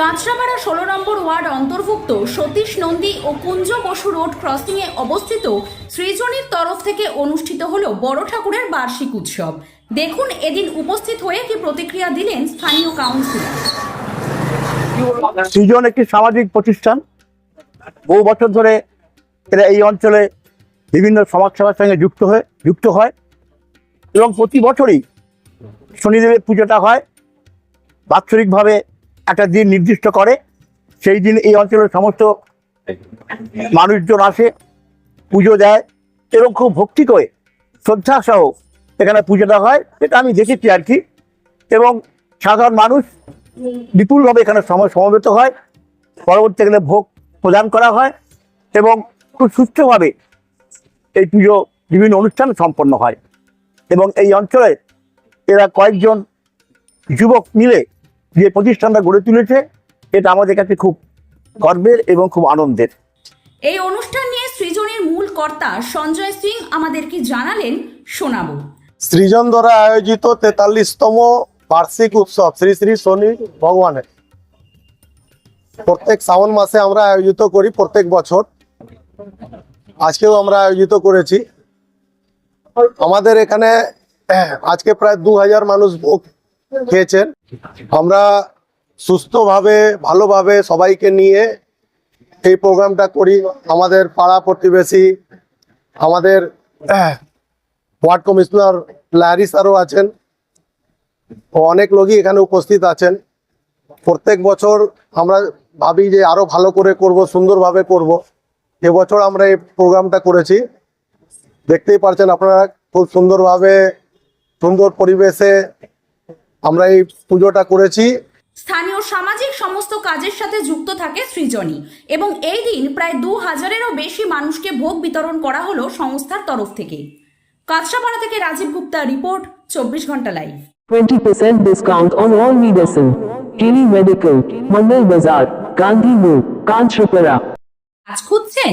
কাঁচরাপাড়া ষোলো নম্বর ওয়ার্ড অন্তর্ভুক্ত সতীশ নন্দী ও কুঞ্জ বসু রোড ক্রসিংয়ে অবস্থিত সৃজনীর তরফ থেকে অনুষ্ঠিত হল বড় ঠাকুরের বার্ষিক উৎসব। দেখুন এদিন উপস্থিত হয়ে কি প্রতিক্রিয়া দিলেন স্থানীয় কাউন্সিলর। সৃজন একটি সামাজিক প্রতিষ্ঠান। বহু বছর ধরে এরা এই অঞ্চলে বিভিন্ন সমাজসেবার সঙ্গে যুক্ত হয়ে, যুক্ত হয়। এবং প্রতি বছরই শনিদেবের পুজোটা হয়। বাৎসরিকভাবে একটা দিন নির্দিষ্ট করে, সেই দিন এই অঞ্চলের সমস্ত মানুষজন আসে, পুজো দেয় এবং খুব ভক্তি করে শ্রদ্ধা সহ এখানে পুজোটা হয়, এটা আমি দেখেছি আর কি। এবং সাধারণ মানুষ বিপুলভাবে এখানে সময় সমবেত হয় পরবর্তীকালে ভোগ প্রদান করা হয় এবং খুব সুস্থভাবে এই পুজো বিভিন্ন অনুষ্ঠান সম্পন্ন হয়। এবং এই অঞ্চলে এরা কয়েকজন যুবক মিলে যে প্রতিষ্ঠানটা গড়ে তুলেছে এটা আমাদের কাছে খুব গর্বের এবং খুব আনন্দের। এই অনুষ্ঠান নিয়ে সৃজনীর মূল কর্তা সঞ্জয় সিং আমাদের কি জানালেন শোনাবো। সৃজন দ্বারা আয়োজিত তেতাল্লিশতম বার্ষিক উৎসব শ্রী শ্রী শনি ভগবানের। প্রত্যেক শ্রাবণ মাসে আমরা আয়োজিত করি প্রত্যেক বছর। আজকেও আমরা আয়োজিত করেছি। আমাদের এখানে আজকে প্রায় দু হাজার মানুষ ভোগ খেয়েছেন। আমরা সুস্থভাবে, ভালোভাবে সবাইকে নিয়ে এই প্রোগ্রামটা করি। আমাদের পাড়া প্রতিবেশী, আমাদের ওয়ার্ড কমিশনার ল্যারি স্যারও আছেন। অনেক লোকই এখানে উপস্থিত আছেন। প্রত্যেক বছর আমরা ভাবি যে আরও ভালো করে করব, সুন্দরভাবে করব। এবছর আমরা এই প্রোগ্রামটা করেছি। দেখতেই পারছেন আপনারা খুব সুন্দরভাবে, সুন্দর পরিবেশে আমরা এই পুজোটা করেছি স্থানীয় সামাজিক সমস্ত কাজের সাথে যুক্ত থাকে সৃজনী এবং এই দিন প্রায় দু হাজারেরও বেশি মানুষকে ভোগ বিতরণ করা হলো সংস্থার তরফ থেকে কাঁচরাপাড়া থেকে রাজীব গুপ্তা রিপোর্ট চব্বিশ ঘণ্টা live 20% discount on all medicine. Kili Medical, Mandal Bazaar, Gandhi Mood, Kanchapara. কাজ খুঁজছেন